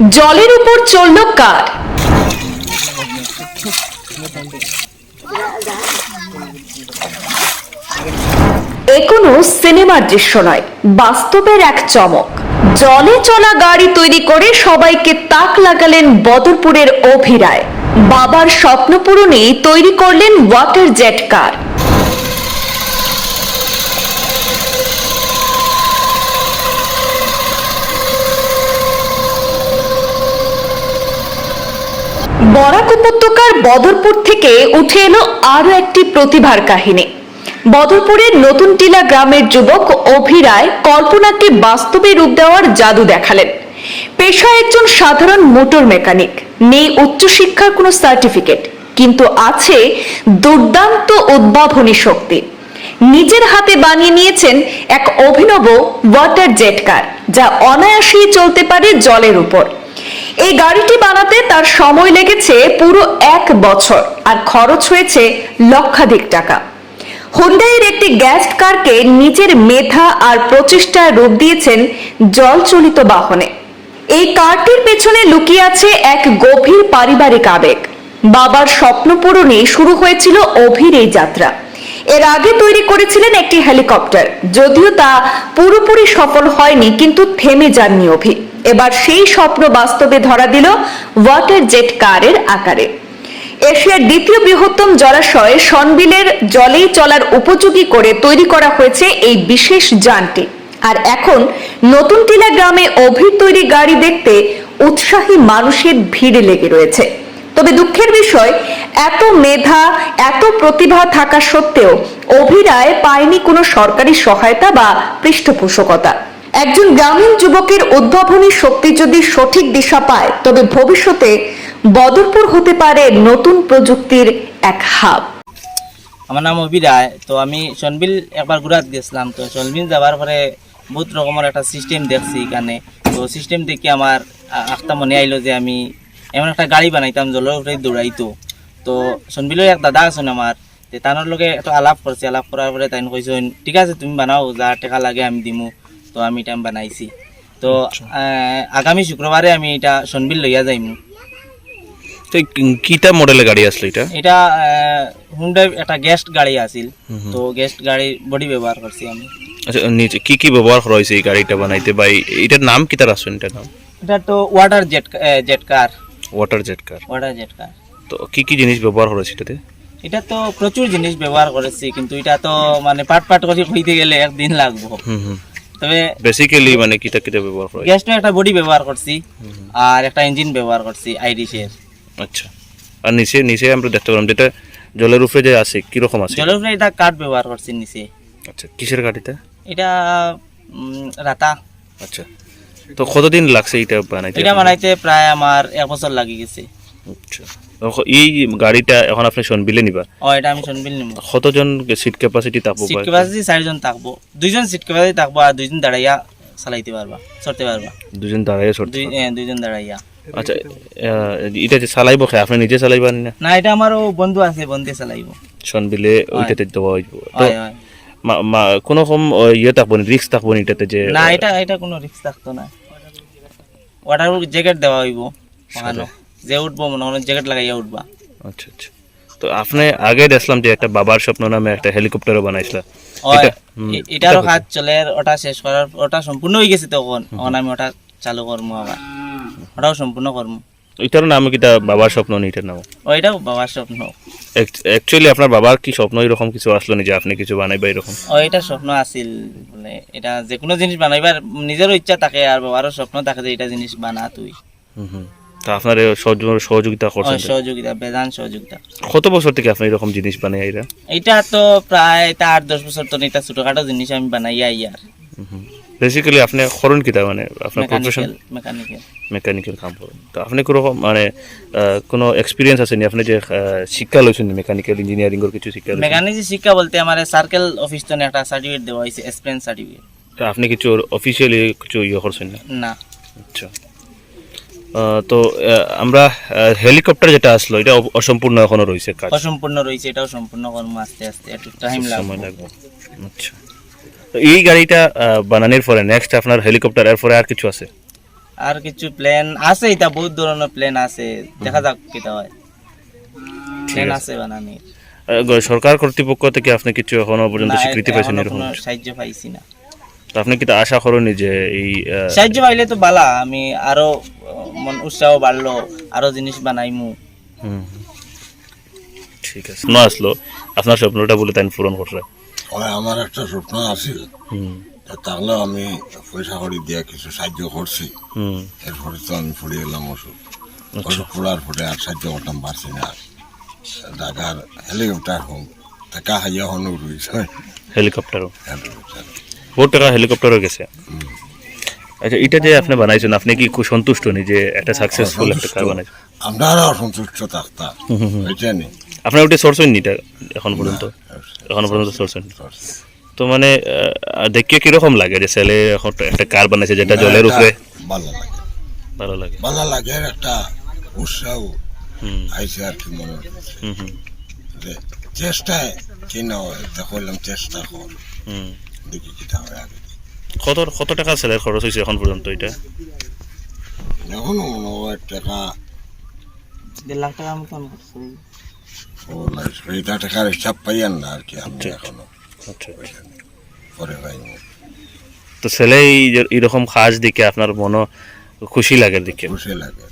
জলের উপর চলল কার? এ কোনো সিনেমার দৃশ্য নয়, বাস্তবের এক চমক। জলে চলা গাড়ি তৈরি করে সবাইকে তাক লাগালেন বদরপুরের অভিরায়। বাবার স্বপ্ন পূরণে তৈরি করলেন ওয়াটার জেট কার। বরাক উপত্যকার বদরপুর থেকে উঠে এলো আরও একটি প্রতিভার কাহিনী। বদরপুরের নতুন টিলা গ্রামের যুবক অভিরায় কল্পনাকে বাস্তবে রূপ দেওয়ার জাদু দেখালেন। পেশায় একজন সাধারণ মোটর মেকানিক, নেই উচ্চশিক্ষার কোনো সার্টিফিকেট, কিন্তু আছে দুর্দান্ত উদ্ভাবনী শক্তি। নিজের হাতে বানিয়ে নিয়েছেন এক অভিনব ওয়াটার জেট কার, যা অনায়াসেই চলতে পারে জলের উপর। এই গাড়িটি বানাতে তার সময় লেগেছে পুরো এক বছর আর খরচ হয়েছে লক্ষাধিক টাকা। হুন্ডাইয়ের একটি গ্যাস কারকে নিজের মেধা আর প্রচেষ্টায় রূপ দিয়েছেন জলচলিত বাহনে। এই কারটির পেছনে লুকিয়ে আছে এক গভীর পারিবারিক আবেগ। বাবার স্বপ্ন পূরণে শুরু হয়েছিল অভির এই যাত্রা। এর আগে তৈরি করেছিলেন একটি হেলিকপ্টার, যদিও তা পুরোপুরি সফল হয়নি, কিন্তু থেমে যাননি অভি। এবার সেই স্বপ্ন বাস্তবে ধরা দিল ওয়াটার জেট কারের আকারে। এশিয়ার দ্বিতীয় বৃহত্তম জলাশয় সনবিলের জলেই চলার উপযোগী করে তৈরি করা হয়েছে এই বিশেষ যানটি। আর এখন নতুন টিলা গ্রামে অভির তৈরি গাড়ি দেখতে উৎসাহী মানুষের ভিড় লেগে রয়েছে। তবে দুঃখের বিষয়, এত মেধা, এত প্রতিভা থাকা সত্ত্বেও অভিরায় পায়নি কোনো সরকারি সহায়তা বা পৃষ্ঠপোষকতা। একজন গ্রামীণ যুবকের উদ্ভাবনী শক্তি যদি সঠিক দিশা পায়, তবে ভবিষ্যতে বদরপুর হতে পারে নতুন প্রযুক্তির এক হাব। আমার নাম অভিরায় তো আমি সনবিল একবার ঘুরাত গেছিলাম। তো সনবিল যাওয়ার পরে বহুত রকমের একটা সিস্টেম দেখছি এখানে। তো সিস্টেম দেখে আমার আখটা মনে আইলো যে আমি এমন একটা গাড়ি বানাইতাম, জলের উপরে দৌড়াইতো। তো সনবিলের এক দাদা আছেন আমার তানোর লগে একটু আলাপ করছি। আলাপ করার পরে তাই কইছেন ঠিক আছে, তুমি বানাও, যা টেকা লাগে আমি দিমু। তো আমি এটা বানাইছি। তো আগামী শুক্রবারে আমি এটা সনবিল লইয়া যাইমু। তো কিটা মডেলের গাড়ি আসলো এটা? এটা হুন্ডাই একটা গেস্ট গাড়ি আছিল। তো গেস্ট গাড়ি বডি ব্যবহার করছি আমি। আচ্ছা নিচে কি কি ব্যবহার করা হয়েছে এই গাড়িটা বানাইতে? বা এটার নাম কি তার আসুন এটার নাম? এটা তো water jet jet car water jet car water jet car তো কি কি জিনিস ব্যবহার করেছে এটাতে? এটা তো প্রচুর জিনিস ব্যবহার করেছি কিন্তু এটা তো মানে পাট পাট করে হইতে গেলে একদিন লাগবো। হুম হুম। তবে বেসিক্যালি মানে কিটা কিটা ব্যবহার করা? গ্যাসটা একটা বডি ব্যবহার করছি আর একটা ইঞ্জিন ব্যবহার করছি আইরিশের আচ্ছা। আর নিচে নিচে আমরা দেখতে পেলাম যেটা জলের উপরে যে আছে কীরকম আছে? জলের উপরে এটা কাঠ ব্যবহার করছি নিচে। আচ্ছা কিসের গাড়িটা এটা উম, রাতা। আচ্ছা। তো কতদিন লাগছে এটা বানাইতে? এটা বানাইতে প্রায় আমার এক বছর লাগি গেছে। এই গাড়িটা এখন আপনি সনবিলে নিবা। ও এটা আমি শুনবিল নিব। কতজন সিট ক্যাপাসিটি থাকব সিট ক্যাপাসিটি চারজন থাকব। দুইজন সিট ক্যাপাসিটি থাকব আর দুইজন দাঁড়াইয়া চালাইতে পারবা চড়তে পারবা। দুজন দাঁড়াইয়া সরতে দুই দুইজন দাঁড়াইয়া। আচ্ছা এটা যে চালাইব খে আপনি নিজে চালাইবেন না না? এটা আমারও বন্ধু আছে বন্ধু চালাইব। সনবিলে ওইটাতে দেওয়া হইব কোনো রকম ও, ইয়ে থাকব না রিক্স থাকব না এটাতে যে না এটা এটা কোনো রিস্ক থাকতো না। ওয়াটার জ্যাকেট দেওয়া হইব ওখানে। যে উঠবো মনে হয় জ্যাকেট লাগাইয়া উঠবা। আচ্ছা আচ্ছা। তো আপনি আগে দেখলাম যে একটা বাবার স্বপ্ন নামে একটা হেলিকপ্টারও বানাইছিল। এটারও কাজ চলে ওটা শেষ করার ওটা সম্পূর্ণ হয়ে গেছে তখন। তখন আমি ওটা চালু করব আবার। ওটাও সম্পূর্ণ করব। এটার নাম কিটা বাবার স্বপ্ন নেই এটার নাম? ওইটাও বাবার স্বপ্ন। অ্যাকচুয়ালি আপনার বাবার কি স্বপ্ন এরকম কিছু আসলো না যে আপনি কিছু বানাইবা এরকম? ও এটা স্বপ্ন আছিল। বলে এটা যে কোনো জিনিস বানাইবার নিজেরও ইচ্ছা থাকে আর বাবারও স্বপ্ন থাকে যে এটা জিনিস বানা তুই। হুম হুম। তো আপনার সহযোগ- সহযোগিতা করছেন সহযোগিতা বেদান সহযোগিতা। কত বছর থেকে আপনি এরকম জিনিস বানাই এরা? এটা তো প্রায় তা আট দশ বছর তো এটা ছোটখাটো জিনিস আমি বানাইয়া ইয়ার বেসিক্যালি আপনি করুন কিটা মানে? আপনার প্রফেশন মেকানিক্যাল মেকানিক্যাল মেকানিক্যাল কাম করেন। তো আপনি কোনো রকম মানে কোনো এক্সপিরিয়েন্স আছে নি? আপনি যে শিক্ষা লইছেন মেকানিক্যাল ইঞ্জিনিয়ারিং এর কিছু শিক্ষা লইছেন? মেকানিক শিক্ষা বলতে আমার সার্কেল অফিস তো একটা সার্টিফিকেট দেওয়া হয়েছে এক্সপিরিয়েন্স সার্টিফিকেট তো আপনি কিছু অফিসিয়ালি কিছু ইয়ে করছেন না? না। আচ্ছা। তো আমরা হেলিকপ্টার যেটা আসলো এটা অসম্পূর্ণ এখনও রয়েছে কাজ? অসম্পূর্ণ রয়েছে এটাও সম্পূর্ণ করব আস্তে আস্তে একটু টাইম লাগবে। লাগবে। আচ্ছা। তো এই গাড়িটা বানানোর পরে নেক্সট আপনার হেলিকপ্টার এর পরে আর কিছু আছে? আর কিছু প্ল্যান আছে এটা বহুত ধরনের প্ল্যান আছে। দেখা যাক কিটা হয়। প্ল্যান আছে। বানানি আহ, গ- সরকার কর্তৃপক্ষ থেকে আপনি কিছু এখনও পর্যন্ত স্বীকৃতি পাইছেন এরকম? সাহায্য পাইছি না। তো আপনি কি আশা করেনি যে এই সাহায্য পাইলে তো বালা আমি আরও মন উৎসাহ বাড়লো আরও জিনিস বানাইমু। ঠিক আছে। স্বপ্ন আসলো। আপনার স্বপ্নটা বলে তাই পূরণ করছে হয় আমার একটা স্বপ্ন আছিল। হুম। তা আমি পয়সা করি দিয়ে কিছু সাহায্য করছি। হুম। এরপরে তো আমি ফুড়ে এলাম ওষুধ। ওষুধ ফুড়ার পরে আর সাহায্য করতাম পারছি না। ঢাকার হেলিকপ্টার হোক টাকা হাইয়া হনু রয়েছে হেলিকপ্টারও। হেলিকপ্টার বহুত টাকা হেলিকপ্টারও গেছে। আচ্ছা এটা যে আপনি বানাইছেন আপনি কি খুব সন্তুষ্ট নি যে একটা সাকসেসফুল একটা কার বানাইছেন? আমরা অসন্তুষ্ট থাকতাম। বুঝছেন আপনার ওটা সোর্স হয়নি এটা এখন পর্যন্ত? এখন পর্যন্ত সোর্স হয়নি। তো মানে দেখিয়ে কীরকম লাগে যে ছেলে এখন একটা কার বানাইছে যেটা জলের উপরে? ভালো লাগে। ভালো লাগে। ভালো লাগে একটা উৎসাহ হুম। আইসে আর কি মনে চেষ্টায় কি না হয় তা করলাম চেষ্টা কর। হুম। দেখি কিটা আগে কত কত টাকা ছেলের খরচ হয়েছে এখন পর্যন্ত এটা? এখনও টাকা। দেড় লাখ টাকার মতন ও এটা টাকার হিসাব পাইয়েন না আর কি আমি আচ্ছা। এখনও। আচ্ছা পয়সা নেই। পরে পাইনি তো ছেলে এই যে- এরকম কাজ দেখে আপনার মনে খুশি লাগে দেখে। খুশি লাগে।